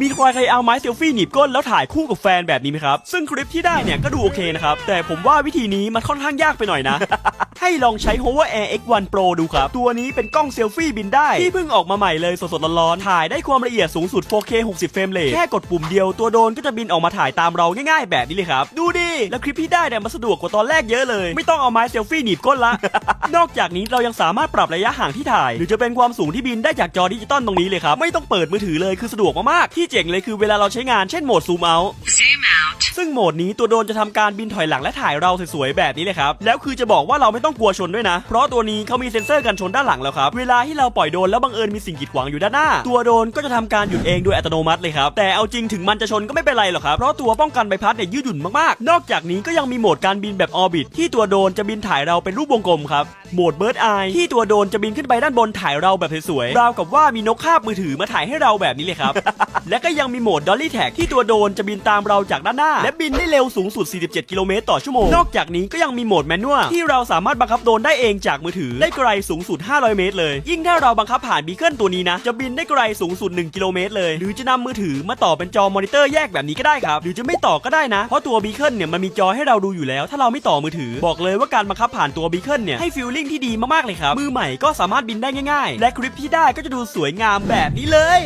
มีใครเคยเอาไม้เซลฟี่หนีบก้นแล้วถ่ายคู่กับแฟนแบบนี้ไหมครับ ซึ่งคลิปที่ได้เนี่ยก็ดูโอเคนะครับ แต่ผมว่าวิธีนี้มันค่อนข้างยากไปหน่อยนะ ให้ลองใช้ Hover Air X1 Pro ดูครับ ตัวนี้เป็นกล้องเซลฟี่บินได้ ที่เพิ่งออกมาใหม่เลยสดๆร้อนๆถ่ายได้ความละเอียดสูงสุด 4K 60 เฟรมเรทแค่กดปุ่มเดียวตัวโดนก็จะบินออกมาถ่ายตามเราง่ายๆ แบบนี้เลยครับ ดูดิ แล้วคลิปที่ได้เนี่ยมันสะดวกกว่าตอนแรกเยอะเลย ไม่ต้องเอาไม้เซลฟี่หนีบก้นละ นอกจากนี้เรายังสามารถปรับระยะห่างที่ถ่าย หรือจะเป็นความสูงที่บินได้จากจอดิจิตอลตรงนี้เลยครับไม่ต้องเปิดมือถือเลยคือสะดวกมากๆที่เจ๋งเลยคือเวลาเราใช้งานเช่นโหมดซูมเอา ซึ่งโหมดนี้ตัวโดรนจะทำการบินถอยหลังและถ่ายเราสวยๆแบบนี้เลยครับ แล้วคือจะบอกว่าเราไม่ต้องกลัวชนด้วยนะ เพราะตัวนี้เขามีเซ็นเซอร์กันชนด้านหลังแล้วครับ เวลาที่เราปล่อยโดรนแล้วบังเอิญมีสิ่งกีดขวางอยู่ด้านหน้า ตัวโดรนก็จะทำการหยุดเองโดยอัตโนมัติเลยครับ แต่เอาจริงถึงมันจะชนก็ไม่เป็นไรหรอกครับ เพราะตัวป้องกันใบพัดเนี่ยยืดหยุ่นมากๆ นอกจากนี้ก็ยังมีโหมดการบินแบบออร์บิทที่ตัวโดรนจะบินถ่ายเราเป็นรูปวงกลมครับ โหมดเบิร์ดไอที่ตัวโดรนจะบินขึ้นไปด้านบนถ่ายเราแบบสวยๆ ราวกับว่ามีนกคาบมือถือมาถ่ายให้เราแบบนี้เลยครับ และก็ยังมีโหมดดอลลี่แท็กที่ตัวโดรนจะบินตามเราจากด้านหน้าและบินได้เร็วสูงสุด 47 กิโลเมตรต่อชั่วโมง นอกจากนี้ก็ยังมีโหมดแมนนวลที่เราสามารถบังคับโดรนได้เองจากมือถือ ได้ไกลสูงสุด 500 เมตรเลย ยิ่งถ้าเราบังคับผ่านบีเกิลตัวนี้นะ จะบินได้ไกลสูงสุด 1 กิโลเมตรเลย หรือจะนำมือถือมาต่อเป็นจอมอนิเตอร์แยกแบบนี้ก็ได้ครับ หรือจะไม่ต่อก็ได้นะ เพราะตัวบีเกิลเนี่ยมันมีจอให้เราดูอยู่แล้ว ถ้าเราไม่ต่อมือถือ บอกเลยว่าการบังคับผ่านตัวบีเกิลเนี่ยให้ฟีลลิ่งที่ดีมากๆเลยครับ มือใหม่ก็สามารถบินได้ง่าย ๆ และคลิปที่ได้ก็จะดูสวยงามแบบนี้เลย